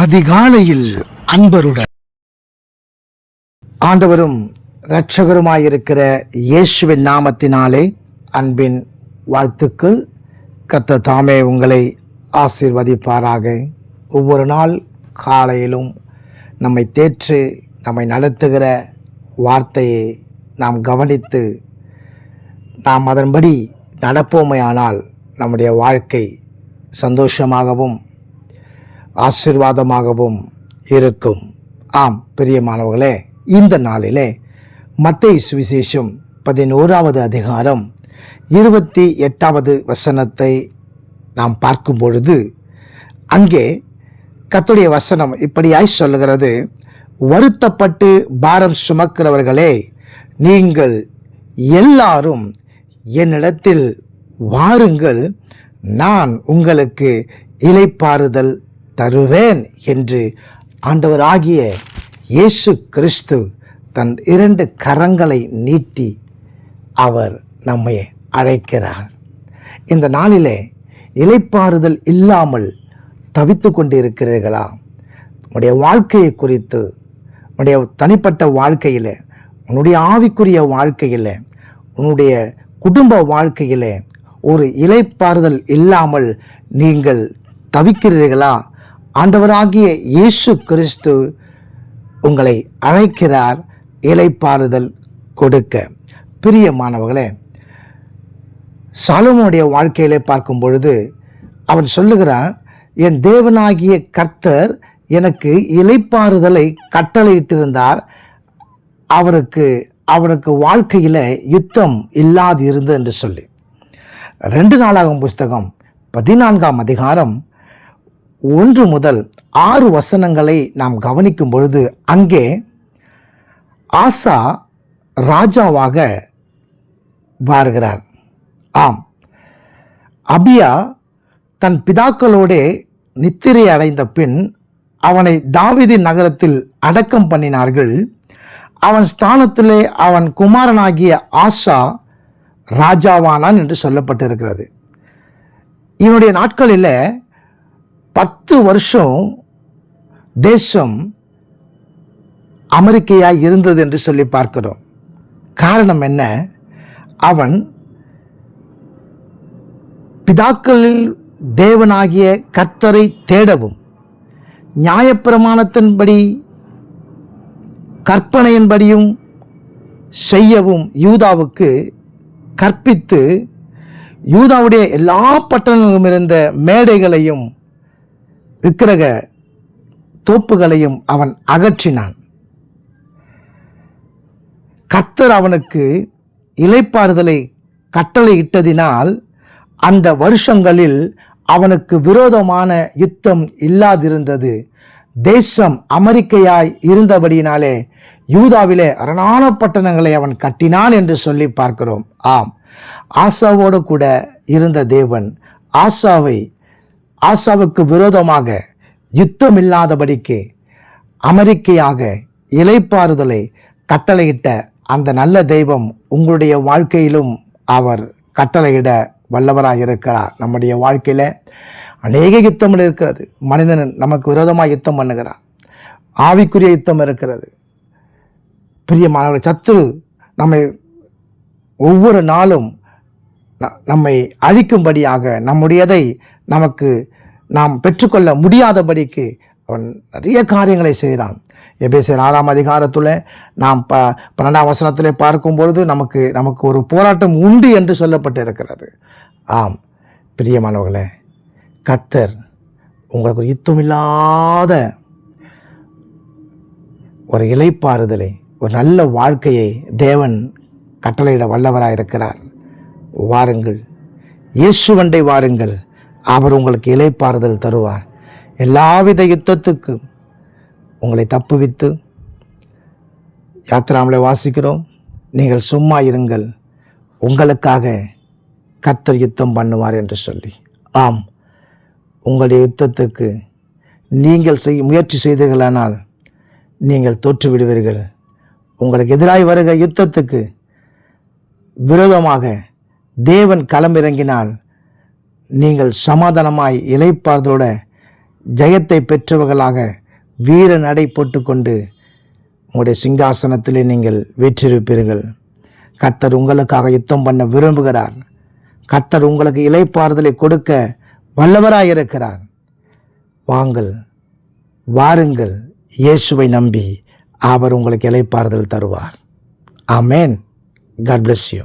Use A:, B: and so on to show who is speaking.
A: அதிகாலையில் அன்பருடன்.
B: ஆண்டவரும் இரட்சகருமாயிருக்கிற இயேசுவின் நாமத்தினாலே அன்பின் வாழ்த்துக்கள். கத்த தாமே உங்களை ஆசீர்வதிப்பாராக. ஒவ்வொரு நாள் காலையிலும் நம்மை தேற்று நம்மை நடத்துகிற வார்த்தையை நாம் கவனித்து நாம் அதன்படி நடப்போமையானால் நம்முடைய வாழ்க்கை சந்தோஷமாகவும் ஆசீர்வாதமாகவும் இருக்கும். ஆம் பிரியமானவர்களே இந்த நாளிலே மத்திய சுவிசேஷம் பதினோராவது அதிகாரம் இருபத்தி எட்டாவது வசனத்தை நாம் பார்க்கும் பொழுது அங்கே கத்துடைய வசனம் இப்படியாய் சொல்லுகிறது வருத்தப்பட்டு பாரம் சுமக்கிறவர்களே நீங்கள் எல்லாரும் என்னிடத்தில் வாருங்கள் நான் உங்களுக்கு இலைப்பாறுதல் தருவேன் என்று ஆண்டவராகிய இயேசு கிறிஸ்து தன் இரண்டு கரங்களை நீட்டி அவர் நம்மை அழைக்கிறார். இந்த நாளிலே இலைப்பாறுதல் இல்லாமல் தவித்து கொண்டிருக்கிறீர்களா? இருக்கிறீர்களா உன்னுடைய வாழ்க்கையை குறித்து உன்னுடைய தனிப்பட்ட வாழ்க்கையில் உன்னுடைய ஆவிக்குரிய வாழ்க்கையில் உன்னுடைய குடும்ப வாழ்க்கையில் ஒரு இலைப்பாறுதல் இல்லாமல் நீங்கள் தவிக்கிறீர்களா? ஆண்டவராகிய இயேசு கிறிஸ்து உங்களை அழைக்கிறார் இலைப்பாறுதல் கொடுக்க. பிரியமானவர்களே சாலமோனுடைய வாழ்க்கையிலே பார்க்கும் பொழுது அவன் சொல்லுகிறான் என் தேவனாகிய கர்த்தர் எனக்கு இலைப்பாறுதலை கட்டளையிட்டிருந்தார். அவருக்கு அவருக்கு வாழ்க்கையில் யுத்தம் இல்லாது இருந்தது என்று சொல்லி. ரெண்டு நாளாகும் புஸ்தகம் பதினான்காம் அதிகாரம் ஒன்று முதல் ஆறு வசனங்களை நாம் கவனிக்கும் பொழுது அங்கே ஆசா ராஜாவாக வருகிறார். ஆம். அபியா தன் பிதாக்களோடே நித்திரை அடைந்த பின் அவனை தாவிதி நகரத்தில் அடக்கம் பண்ணினார்கள். அவன் ஸ்தானத்திலே அவன் குமாரனாகிய ஆஷா ராஜாவானான் என்று சொல்லப்பட்டிருக்கிறது. இவனுடைய நாட்களில் பத்து வருஷம் தேசம் அமெரிக்கையாக இருந்தது என்று சொல்லி பார்க்கிறோம். காரணம் என்ன? அவன் பிதாக்களில் தேவனாகிய கர்த்தரை தேடவும் நியாயப்பிரமாணத்தின்படி கற்பனையின்படியும் செய்யவும் யூதாவுக்கு கற்பித்து யூதாவுடைய எல்லா பட்டணங்களும் இருந்த மேடைகளையும் விக்கிரக தோப்புகளையும் அவன் அகற்றினான். கர்த்தர் அவனுக்கு இலைப்பாறுதலை கட்டளையிட்டதினால் அந்த வருஷங்களில் அவனுக்கு விரோதமான யுத்தம் இல்லாதிருந்தது. தேசம் அமெரிக்கையாய் இருந்தபடியினாலே யூதாவிலே அரணான பட்டணங்களை அவன் கட்டினான் என்று சொல்லி பார்க்கிறோம். ஆம் ஆசாவோடு கூட இருந்த தேவன் ஆசாவை ஆசாவுக்கு விரோதமாக யுத்தம் இல்லாதபடிக்கு அமெரிக்கையாக இலைப்பாறுதலை கட்டளையிட்ட அந்த நல்ல தெய்வம் உங்களுடைய வாழ்க்கையிலும் அவர் கட்டளையிட வல்லவராக இருக்கிறார் நம்முடைய வாழ்க்கையில் அநேக யுத்தங்கள் இருக்கிறது. மனிதன் நமக்கு விரோதமாக யுத்தம் பண்ணுகிறான். ஆவிக்குரிய யுத்தம் இருக்கிறது. பிரியமானவர் சத்துரு நம்மை ஒவ்வொரு நாளும் நம்மை அழிக்கும்படியாக நம்முடையதை நமக்கு நாம் பெற்றுக்கொள்ள முடியாதபடிக்கு அவன் நிறைய காரியங்களை செய்கிறான் எபேசியர் ஆறாம் அதிகாரத்தில் நாம் ப பன்னெண்டாம் வசனத்திலே பார்க்கும் பொழுது நமக்கு நமக்கு ஒரு போராட்டம் உண்டு என்று சொல்லப்பட்டிருக்கிறது. ஆம். பிரியமானவர்களே கத்தர் உங்களுக்கு ஒரு யுத்தமில்லாத ஒரு இலைப்பாறுதலை ஒரு நல்ல வாழ்க்கையை தேவன் கட்டளையிட வல்லவராக இருக்கிறார் வாருங்கள். இயேசுவண்டை வாருங்கள். அவர் உங்களுக்கு இலைப்பாறுதல் தருவார். எல்லாவித யுத்தத்துக்கும் உங்களை தப்புவித்து யாத்திராமலை வாசிக்கிறோம். நீங்கள் சும்மா இருங்கள். உங்களுக்காக கத்தர் யுத்தம் பண்ணுவார் என்று சொல்லி. ஆம். உங்களுடைய யுத்தத்துக்கு நீங்கள் செய் முயற்சி செய்தீர்களானால் நீங்கள் தோற்று விடுவீர்கள் உங்களுக்கு எதிராகி வருகிற யுத்தத்துக்கு விரோதமாக தேவன் களமிறங்கினால் நீங்கள் சமாதானமாய் இலைப்பார்தலோட ஜெயத்தை பெற்றவர்களாக வீர நடை போட்டுக்கொண்டு உங்களுடைய சிங்காசனத்திலே நீங்கள் வெற்றிருப்பீர்கள். கர்த்தர் உங்களுக்காக யுத்தம் பண்ண விரும்புகிறார். கர்த்தர் உங்களுக்கு இலைப்பாறுதலை கொடுக்க வல்லவராயிருக்கிறார். வாங்கள் வாருங்கள் இயேசுவை நம்பி அவர் உங்களுக்கு இலைப்பாறுதல் தருவார். ஆமேன். God bless you